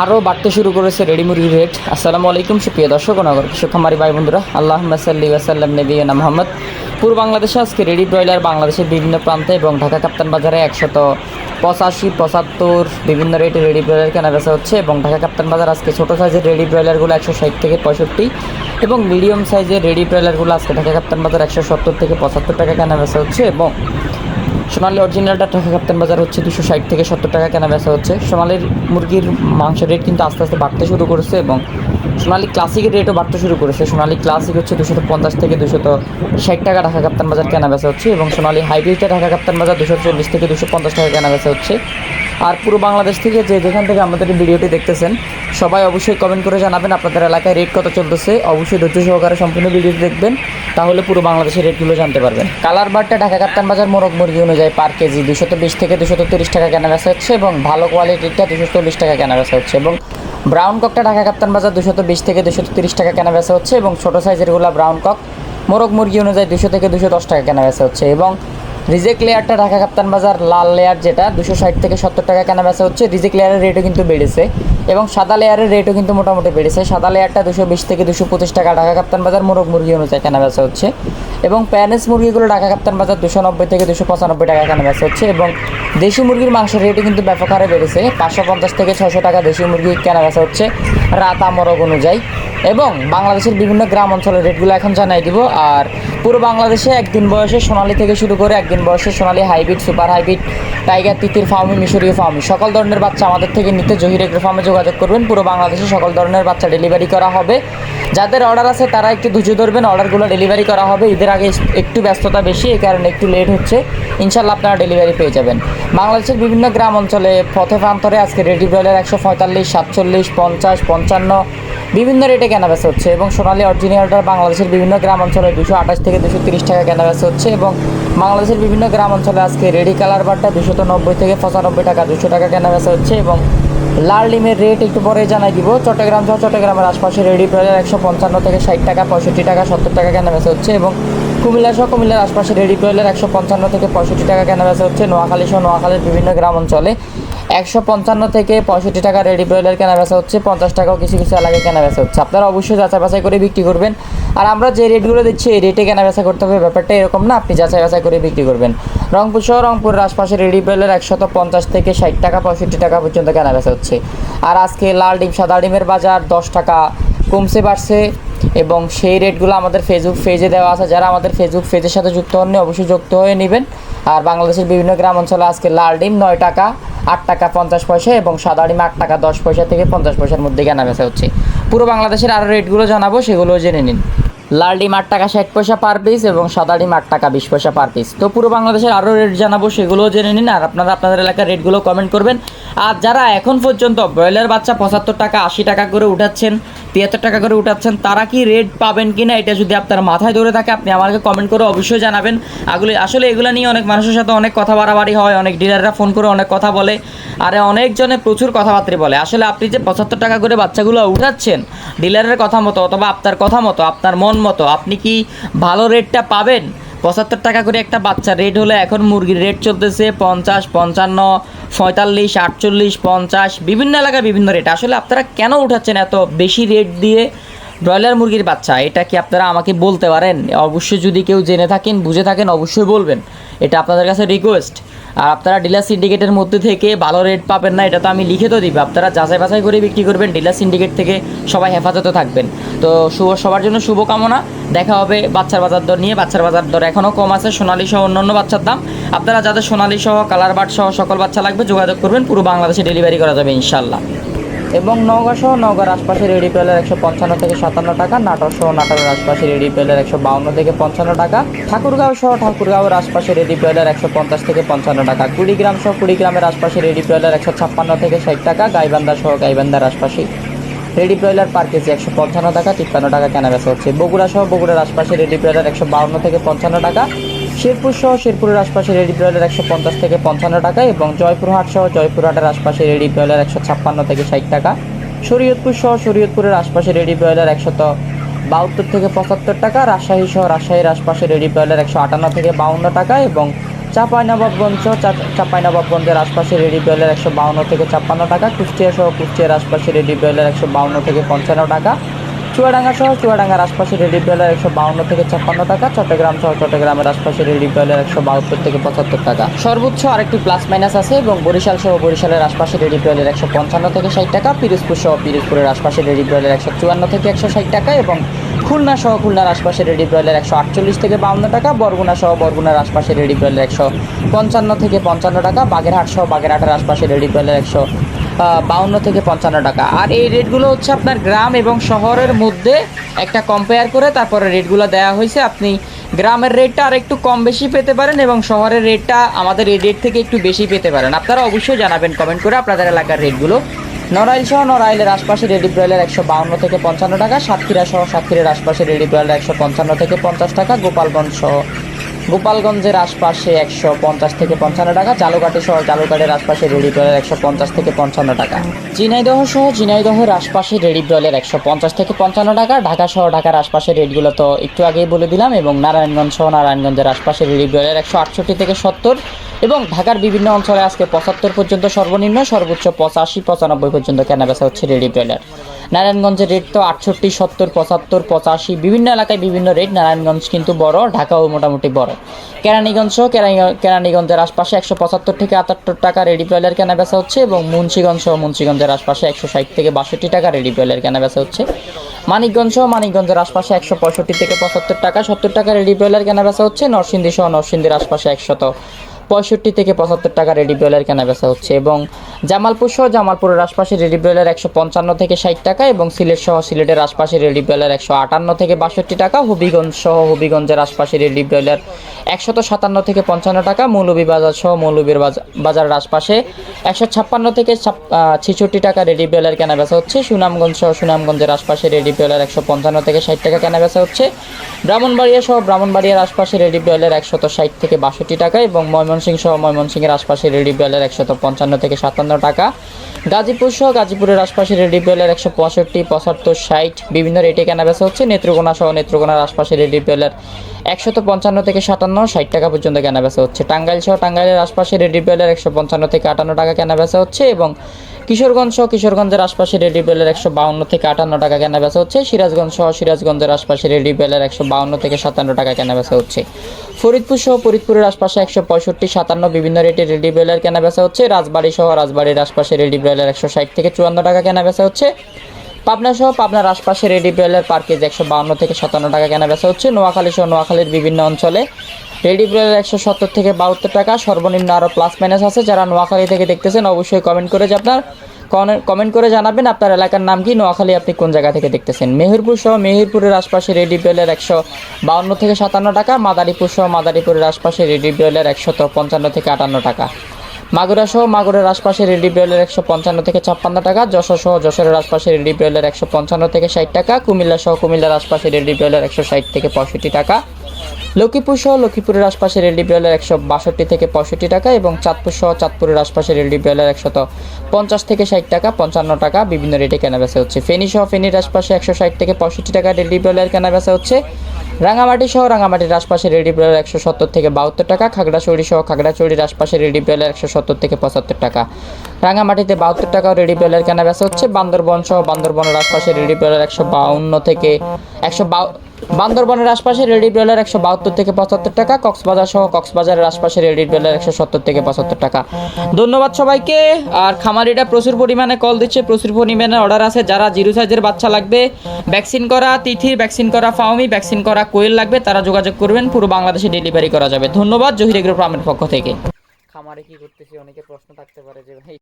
আরও বাড়তে শুরু করেছে রেডি মুরগির রেট। আসসালামু আলাইকুম, সুপ্রিয় দর্শক নগর কৃষক, খামারি ভাই বন্ধুরা। আল্লাহ সাল্লি ওয়াসাল্লাম নবীনা মোহাম্মদ। পূর্ব বাংলাদেশে আজকে রেডি ব্রয়লার বাংলাদেশের বিভিন্ন প্রান্তে এবং ঢাকা কাপ্তান বাজারে একশত পঁচাশি, পঁচাত্তর বিভিন্ন রেটে রেডি ব্রয়লার কেনা বেচা হচ্ছে এবং ঢাকা কাপ্তান বাজার আজকে ছোটো সাইজের রেডি ব্রয়লারগুলো একশো ষাট থেকে পঁয়ষট্টি এবং মিডিয়াম সাইজের রেডি ব্রয়লারগুলো আজকে ঢাকা কাপ্তান বাজার একশো সত্তর থেকে পঁচাত্তর টাকা কেনা বেচা হচ্ছে এবং সোনালি অরিজিনালটা ঢাকা কাপ্তান বাজার হচ্ছে দুশো ষাট থেকে সত্তর টাকা কেনা বেচা হচ্ছে। সোনালির মুরগির মাংসের রেট কিন্তু আস্তে আস্তে বাড়তে শুরু করেছে এবং সোনালি ক্লাসিকের রেটও বাড়তে শুরু করেছে। সোনালি ক্লাসিক হচ্ছে দুশো পঞ্চাশ থেকে দুশত ষাট টাকা ঢাকা কাপ্তান বাজার কেনা বেচা হচ্ছে এবং সোনালি হাইব্রিডটা ঢাকা কাপ্তান বাজার দুশো চল্লিশ থেকে দুশো পঞ্চাশ টাকা কেনা বেচা হচ্ছে। আর পুরো বাংলাদেশ থেকে যে যেখান থেকে আমাদের ভিডিওটি দেখতেছেন, সবাই অবশ্যই কমেন্ট করে জানাবেন আপনাদের এলাকায় রেট কত চলতেছে। অবশ্যই ধৈর্য সহকারে সম্পূর্ণ ভিডিওটি দেখবেন, তাহলে পুরো বাংলাদেশের রেটগুলো জানতে পারবেন। কালার বারটা ঢাকা কাপ্তান বাজার মোরগ মুরগি অনুযায়ী পার কেজি দুশত বিশ থেকে দুশত তিরিশ টাকা কেনা বেচা হচ্ছে এবং ভালো কোয়ালিটিরটা দুশো চল্লিশ টাকা কেনা বেচা হচ্ছে এবং ব্রাউন ককটা ঢাকা কাপ্তান বাজার দুশো বিশ থেকে দুশো তিরিশ টাকা কেনা বেচা হচ্ছে এবং ছোটো সাইজেরগুলো ব্রাউন কক, মোরগ মুরগি অনুযায়ী দুশো থেকে দুশো দশ টাকা কেনা বেচা হচ্ছে এবং রিজেক্ট লেয়ারটা ঢাকা কাপ্তান বাজার লাল লেয়ার যেটা দুশো ষাট থেকে সত্তর টাকা কেনা বেচা হচ্ছে রিজেক্ট লেয়ারের রেটও কিন্তু বেড়েছে। এবং সাদা লেয়ারের রেটও কিন্তু মোটামুটি বেড়েছে। সাদা লেয়ারটা দুশো বিশ থেকে দুশো পঁচিশ টাকা ঢাকা কাপ্তান বাজার মোরগ মুরগি অনুযায়ী কেনা বেচা হচ্ছে। এবং প্যানেস মুরগিগুলো ঢাকা কাপ্তান বাজার দুশো নব্বই থেকে দুশো পঁচানব্বই টাকা কেনা বেচা হচ্ছে এবং দেশি মুরগির মাংসের রেটও কিন্তু ব্যাপক হারে বেড়েছে। পাঁচশো পঞ্চাশ থেকে ছশো টাকা দেশি মুরগি কেনা বেচা হচ্ছে রাতা মোরগ অনুযায়ী। এবং বাংলাদেশের বিভিন্ন গ্রাম অঞ্চলের রেটগুলো এখন জানাই দিব। আর পুরো বাংলাদেশে একদিন বয়সে সোনালি থেকে শুরু করে একদিন বয়সে Sonali hybrid super hybrid tiger তিতির ফার্মি মিশরীয় ফার্মি সকল ধরনের বাচ্চা আমাদের থেকে নিতে জহির এগ্রো ফার্মে যোগাযোগ করবেন। পুরো বাংলাদেশে সকল ধরনের বাচ্চা ডেলিভারি করা হবে। যাদের অর্ডার আছে, তারা একটু ধৈর্য ধরবেন। অর্ডারগুলো ডেলিভারি করা হবে। ঈদের আগে একটু ব্যস্ততা বেশি, এই কারণে একটু লেট হচ্ছে। ইনশাল্লাহ আপনারা ডেলিভারি পেয়ে যাবেন। বাংলাদেশের বিভিন্ন গ্রাম অঞ্চলে পথে প্রান্তরে আজকে রেডি ব্রয়লার একশো পঁয়তাল্লিশ, সাতচল্লিশ, পঞ্চাশ, পঞ্চান্ন বিভিন্ন রেটে কেনা বেচা হচ্ছে এবং সোনালী অরিজিনালটার বাংলাদেশের বিভিন্ন গ্রাম অঞ্চলে দুশো আঠাশ থেকে দুশো তিরিশ টাকা কেনা বেচা হচ্ছে এবং বাংলাদেশের বিভিন্ন গ্রাম অঞ্চলে আজকে রেডি কালার বারটা দুশো নব্বই থেকে পঁচানব্বই টাকা, দুশো টাকা কেনা বেচা হচ্ছে এবং লাল ডিমের রেট একটু পরে জানাই দিব। চট্টগ্রাম সহ চট্টগ্রামের আশপাশে রেডি ব্রয়লার একশো পঞ্চান্ন থেকে ষাট টাকা, পঁয়ষট্টি টাকা, সত্তর টাকা কেনা বেচা হচ্ছে এবং কুমিল্লা সহ কুমিল্লার আশপাশে রেডি ব্রয়লার একশো পঞ্চান্ন থেকে পঁয়ষট্টি টাকা কেনা বেচা হচ্ছে। নোয়াখালী সহ নোয়াখালীর বিভিন্ন গ্রাম অঞ্চলে একশো পঞ্চান্ন থেকে পঁয়ষট্টি টাকা রেডি ব্রয়লার কেনা বেচা হচ্ছে, পঞ্চাশ টাকাও কিছু কিছু এলাকায় কেনা বেচা হচ্ছে। আপনারা অবশ্যই যাচাই বাছাই করে বিক্রি করবেন। আর আমরা যে রেটগুলো দিচ্ছি, এই রেটে কেনা বেচা করতে হবে। ব্যাপারটা এরকম না, আপনি যাচাই বাছাই করে বিক্রি করবেন। রংপুর সহ রংপুরের আশপাশে রেডি ব্রয়লার একশত পঞ্চাশ থেকে ষাট টাকা, পঁয়ষট্টি টাকা পর্যন্ত কেনা বেচা হচ্ছে। আর আজকে লাল ডিম, সাদা ডিমের বাজার দশ টাকা কমছে, বাড়ছে। এবং সেই রেটগুলো আমাদের ফেসবুক পেজে দেওয়া আছে। যারা আমাদের ফেসবুক পেজের সাথে যুক্ত হননি, অবশ্যই যুক্ত হয়ে নেবেন। আর বাংলাদেশের বিভিন্ন গ্রাম অঞ্চলে আজকে লাল ডিম নয় টাকা আট টাকা পঞ্চাশ পয়সা এবং সাদা ডিম আট টাকা দশ পয়সা থেকে পঞ্চাশ পয়সার মধ্যে কেনা বেচা হচ্ছে। পুরো বাংলাদেশের আরও রেটগুলো জানাব, সেগুলোও জেনে নিন। লাল ডিম আট টাকা ষাট পয়সা পার পিস এবং সাদা ডিম আট টাকা বিশ পয়সা পার পিস তো পুরো বাংলাদেশের আরও রেট জানাব, সেগুলোও জেনে নিন। আর আপনারা আপনাদের এলাকার রেটগুলো কমেন্ট করবেন। আর যারা এখন পর্যন্ত ব্রয়লার বাচ্চা পঁচাত্তর টাকা, আশি টাকা করে উঠাচ্ছেন, তিয়াত্তর টাকা করে উঠাচ্ছেন, তারা কি রেট পাবেন কি না এটা যদি আপনার মাথায় ধরে থাকে, আপনি আমাকে কমেন্ট করে অবশ্যই জানাবেন। আগুলি আসলে এগুলো নিয়ে অনেক মানুষের সাথে অনেক কথা বাড়াবাড়ি হয়, অনেক ডিলাররা ফোন করে অনেক কথা বলে, আর অনেকজনে প্রচুর কথাবার্তা বলে। আসলে আপনি যে পঁচাত্তর টাকা করে বাচ্চাগুলো উঠাচ্ছেন ডিলারের কথা মতো অথবা আপনার কথা মতো, আপনার মন মতো, আপনি কি ভালো রেটটা পাবেন? পঁচাত্তর টাকা করে একটা বাচ্চা। রেট হলে এখন মুরগির রেট চলতেছে পঞ্চাশ, পঞ্চান্ন, পঁয়তাল্লিশ, আটচল্লিশ, পঞ্চাশ, বিভিন্ন এলাকায় বিভিন্ন রেট আসলে আপনারা কেন উঠাচ্ছেন এত বেশি রেট দিয়ে ব্রয়লার মুরগির বাচ্চা? এটা কি আপনারা আমাকে বলতে পারেন? অবশ্যই যদি কেউ জেনে থাকেন, বুঝে থাকেন, অবশ্যই বলবেন। এটা আপনাদের কাছে রিকোয়েস্ট আর আপনারা ডিলার সিন্ডিকেটের মধ্যে থেকে ভালো রেট পাবেন না, এটা তো আমি লিখে তো দিব। আপনারা যাচাই বাছাই করে বিক্রি করবেন ডিলার সিন্ডিকেট থেকে সবাই হেফাজতে থাকবেন। তো শুভ, সবার জন্য শুভকামনা। দেখা হবে বাচ্চার বাজার দর নিয়ে। বাচ্চার বাজার দর এখনও কম আছে, সোনালি সহ অন্যান্য বাচ্চার দাম। আপনারা যাদের সোনালি সহ কালার বাট সহ সকল বাচ্চা লাগবে, যোগাযোগ করবেন, পুরো বাংলাদেশে ডেলিভারি করা যাবে ইনশাল্লাহ এবং নওগাঁ সহ নওগাঁর আশপাশে রেডি পেলের একশো পঞ্চান্ন থেকে সাতান্ন টাকা, নাটোর সহ নাটোরের রেডি পেলের একশো বাউন্ন থেকে পঞ্চান্ন টাকা, ঠাকুরগাঁও সহ ঠাকুরগাঁওয়ের রেডি পেলের একশো পঞ্চাশ থেকে পঞ্চান্ন টাকা, কুড়িগ্রাম সহ কুড়িগ্রামের রেডি পেলের একশো ছাপ্পান্ন থেকে ষাট টাকা, গাইবান্ধা সহ গাইবান্ধার আশপাশে রেডি ব্রয়লার পার কেজি একশো পঞ্চান্ন টাকা, তিপ্পান্ন টাকা কেনা বেচা হচ্ছে। বগুড়া সহ বগুড়ার আশপাশে রেডি ব্রয়লার একশো বাউন্ন থেকে পঞ্চান্ন টাকা শেরপুর সহ শেরপুরের আশপাশে রেডি ব্রয়লার একশো পঞ্চাশ থেকে পঞ্চান্ন টাকা এবং জয়পুরহাট সহ জয়পুরহাটের আশপাশে রেডি ব্রয়লার একশো ছাপ্পান্ন থেকে ষাট টাকা। শরীয়তপুর সহ শরীয়তপুরের আশপাশে রেডি ব্রয়লার একশত বাহাত্তর থেকে পঁচাত্তর টাকা। রাজশাহী সহ রাজশাহীর আশপাশে রেডি ব্রয়লার একশো আটান্ন থেকে বাউন্ন টাকা এবং চাপাই নবাবগঞ্জ চাপাই নবাবগঞ্জের আশপাশে রেডি ব্রয়লার একশো বাউন্ন থেকে ছাপ্পান্ন টাকা। কুষ্টিয়া সহ কুষ্টিয়ার আশপাশে রেডি ব্রয়লার একশো বাউন্ন থেকে পঞ্চান্ন টাকা। চুয়াডাঙ্গা সহ চুয়াডাঙ্গার আশপাশে রেডি ব্রয়লার একশো বাউন্ন থেকে ছাপ্পান্ন টাকা, চট্টগ্রাম সহ চট্টগ্রামের আশপাশে রিলিফ ব্রয়লার একশো বাহাত্তর থেকে পঁচাত্তর টাকা। সর্বোচ্চ আরেকটি প্লাস মাইনাস আছে এবং বরিশাল সহ বরিশালের আশপাশে রেডি ব্রয়লার একশো পঞ্চান্ন থেকে ষাট টাকা, পিরোজপুর সহ পিরোজপুরের আশপাশে রিলিফ ব্রয়লার একশো চুয়ান্ন থেকে একশো ষাট টাকা এবং খুলনা সহ খুলনার আশপাশে রেডি ব্রয়লার একশো আটচল্লিশ থেকে বাউন্ন টাকা, বরগুনা সহ বরগুনার আশপাশে রেডি ব্রয়লার একশো পঞ্চান্ন থেকে পঞ্চান্ন টাকা, বাগেরহাট সহ বাগেরহাটের আশপাশে রেডি ব্রয়লার একশো বাউন্ন থেকে পঞ্চান্ন টাকা। আর এই রেটগুলো হচ্ছে আপনার গ্রাম এবং শহরের মধ্যে একটা কম্পেয়ার করে তারপরে রেটগুলো দেওয়া হয়েছে। আপনি গ্রামের রেটটা আর একটু কম বেশি পেতে পারেন এবং শহরের রেটটা আমাদের এই রেট থেকে একটু বেশি পেতে পারেন। আপনারা অবশ্যই জানাবেন কমেন্ট করে আপনাদের এলাকার রেটগুলো নড়াইল সহ নড়াইলের আশপাশে রেডি ব্রয়লার একশো বাউন্ন থেকে পঞ্চান্ন টাকা, সাতক্ষীরা সহ সাতক্ষীরার আশপাশে রেডি ব্রয়লার একশো পঞ্চান্ন থেকে পঞ্চাশ টাকা, গোপালগঞ্জ সহ গোপালগঞ্জের আশপাশে একশো পঞ্চাশ থেকে পঞ্চান্ন টাকা, জালুকাটি সহ জালুকাটের আশপাশে রেডি ব্রয়লার একশো পঞ্চাশ থেকে পঞ্চান্ন টাকা। ঝিনাইদহ সহ ঝিনাইদহের আশপাশে রেডি ব্রয়লার একশো পঞ্চাশ থেকে পঞ্চান্ন টাকা, ঢাকা সহ ঢাকার আশপাশে রেটগুলো তো একটু আগেই বলে দিলাম এবং নারায়ণগঞ্জ সহ নারায়ণগঞ্জের আশপাশে রেডি ব্রয়লার একশো আটষট্টি থেকে সত্তর এবং ঢাকার বিভিন্ন অঞ্চলে আজকে পঁচাত্তর পর্যন্ত সর্বনিম্ন, সর্বোচ্চ পঁচাশি, পঁচানব্বই পর্যন্ত কেনাবেচা হচ্ছে রেডি ব্রয়লার নারায়ণগঞ্জের রেট তো আটষট্টি, সত্তর, পঁচাত্তর, পঁচাশি, বিভিন্ন এলাকায় বিভিন্ন রেট, নারায়ণগঞ্জ কিন্তু বড়, ঢাকাও মোটামুটি বড়। কেরানীগঞ্জ কেরানীগঞ্জের আশপাশে একশো পঁচাত্তর থেকে আটাত্তর টাকা রেডি ব্রয়লার কেনা বেচা হচ্ছে এবং মুন্সিগঞ্জ মুন্সিগঞ্জের আশপাশে একশো ষাট থেকে বাষট্টি টাকা রেডি ব্রয়লার কেনা বেচা হচ্ছে। মানিকগঞ্জ মানিকগঞ্জের আশপাশে একশো পঁয়ষট্টি থেকে পঁচাত্তর টাকা, সত্তর টাকা রেডি ব্রয়লার কেনা বেচা হচ্ছে। নরসিংদী সহ নরসিংদীর আশপাশে একশত পঁয়ষট্টি থেকে পঁচাত্তর টাকা রেডি ব্রয়লার কেনা বেচা হচ্ছে এবং জামালপুর সহ জামালপুরের আশপাশে রেডি ব্রয়লার একশো পঞ্চান্ন থেকে ষাট টাকা এবং সিলেট সহ সিলেটের আশপাশে রেডি ব্রয়লার একশো আটান্ন থেকে বাষট্টি টাকা, হবিগঞ্জ সহ হবিগঞ্জের আশপাশে রেডি ব্রয়লার একশত সাতান্ন থেকে পঞ্চান্ন টাকা মৌলভী বাজার সহ মৌলভীর বাজার- বাজারের আশপাশে একশো ছাপ্পান্ন থেকে ছেষট্টি টাকা রেডি ব্রয়লার কেনা বেচা হচ্ছে। সুনামগঞ্জ সহ সুনামগঞ্জের আশপাশে রেডি ব্রয়লার একশো পঞ্চান্ন থেকে ষাট টাকা কেনা বেচা হচ্ছে। ব্রাহ্মণবাড়িয়া সহ ব্রাহ্মণবাড়িয়ার আশপাশে রেডি ব্রয়লার একশত ষাট থেকে বাষট্টি টাকা এবং ময়মনসিংহ সহ ময়মনসিংহের আশপাশে রেডি ব্রয়লার একশত পঞ্চান্ন থেকে সাতান্ন টাকা। গাজীপুর সহ গাজীপুরের আশপাশে রেডি ব্রয়লার একশো পঁয়ষট্টি, পঁচাত্তর, ষাট বিভিন্ন রেটে কেনা বেচা হচ্ছে। নেত্রকোনা সহ নেত্রকোনার আশপাশে রেডি ব্রয়লার একশত পঞ্চান্ন থেকে সাতান্ন, ষাট টাকা পর্যন্ত কেনা বেচা হচ্ছে। টাঙ্গাইল সহ টাঙ্গাইলের আশপাশে রেডি ব্রয়লার একশো পঞ্চান্ন থেকে আটান্ন টাকা কেনা বেচা হচ্ছে এবং কিশোরগঞ্জ সহ কিশোরগঞ্জের আশপাশে রেডি ব্রয়লার একশো বাউন্ন থেকে আটান্ন টাকা কেনা বেচা হচ্ছে। সিরাজগঞ্জ সহ সিরাজগঞ্জের আশপাশে রেডি ব্রয়লার একশো বাউন্ন থেকে সাতান্ন টাকা কেনা বেচা হচ্ছে। ফরিদপুর সহ ফরিদপুরের আশপাশে একশো পঁয়ষট্টি, সাতান্ন বিভিন্ন রেটে রেডি ব্রয়লার কেনা বেচা হচ্ছে। রাজবাড়ী সহ রাজবাড়ির আশপাশে রেডি ব্রয়লার একশো ষাট থেকে চুয়ান্ন টাকা কেনা বেচা হচ্ছে। পাবনা সহ পাবনার আশপাশে রেডি ব্রয়লার পার কেজি একশো বাউন্ন থেকে সাতান্ন টাকা কেনা বেচা হচ্ছে, নোয়াখালী সহ নোয়াখালীর বিভিন্ন অঞ্চলে রেডি ব্রয়লার একশো সত্তর থেকে বাহাত্তর টাকা সর্বনিম্ন আরও প্লাস মাইনাস আছে। যারা নোয়াখালী থেকে দেখতেছেন, অবশ্যই কমেন্ট করে যে আপনার কমেন্ট করে জানাবেন আপনার এলাকার নাম কি, নোয়াখালী আপনি কোন জায়গা থেকে দেখতেছেন? মেহেরপুর সহ মেহেরপুরের আশপাশে রেডি ব্রয়লার একশো বাউন্ন থেকে সাতান্ন টাকা, মাদারীপুর সহ মাদারীপুরের আশপাশে রেডি ব্রয়লার একশত পঞ্চান্ন থেকে আটান্ন টাকা। মাগুরা সহ মাগুরের আশপাশে রেডি ব্রয়লার একশো পঞ্চান্ন থেকে ছাপ্পান্ন টাকা, যশোর সহ যশোরের আশপাশে রেডি ব্রয়লার একশো পঞ্চান্ন থেকে ষাট টাকা, কুমিল্লা সহ কুমিল্লার আশপাশে রেডি ব্রয়লার একশো ষাট থেকে পঁয়ষট্টি টাকা। লক্ষ্মীপুর সহ লক্ষ্মীপুরের আশপাশে রেডি ব্রয়লার একশো বাষট্টি থেকে পঁয়ষট্টি টাকা এবং চাঁদপুর সহ চাঁদপুরের আশপাশে রেডি ব্রয়লার একশত পঞ্চাশ থেকে ষাট টাকা, পঞ্চান্ন টাকা বিভিন্ন রেটে কেনা বেচা হচ্ছে। ফেনী সহ ফেনীর আশপাশে একশো ষাট থেকে পঁয়ষট্টি টাকা রেডি ব্রয়লার কেনা বেচা হচ্ছে। রাঙামাটি সহ রাঙামাটির রেডি ব্রয়লার একশো সত্তর থেকে বাহাত্তর টাকা খাগড়াছড়ি সহ খাগড়াছড়ির আশপাশে রেডি ব্রয়লার একশো সত্তর থেকে পঁচাত্তর টাকা। রাঙামাটিতে বাহাত্তর টাকা রেডি ব্রয়লার কেনা বেচা হচ্ছে। বান্দরবন সহ বান্দরবনের রেডি ব্রয়লার একশো বাউন্ন থেকে একশো বাউ বান্দরবনের আশপাশে রেডি ব্রয়লার একশো বাহাত্তর থেকে পঁচাত্তর টাকা, কক্সবাজার সহ কক্সবাজারের আশপাশে রেডি ব্রয়লার একশো সত্তর থেকে পঁচাত্তর টাকা। ধন্যবাদ সবাইকে। আর খামারিটা প্রচুর পরিমাণে কল দিচ্ছে, প্রচুর পরিমাণে অর্ডার আছে। যারা জিরো সাইজের বাচ্চা লাগবে, ভ্যাকসিন করা তিথির, ভ্যাকসিন করা ফাউমি ভ্যাকসিন করা কোয়েল লাগবে, তারা যোগাযোগ করবেন, পুরো বাংলাদেশে ডেলিভারি করা যাবে। ধন্যবাদ, জহির এগ্রো পক্ষ থেকে। খামারে কি করতেছি? অনেকে প্রশ্ন থাকতে পারে যে, ভাই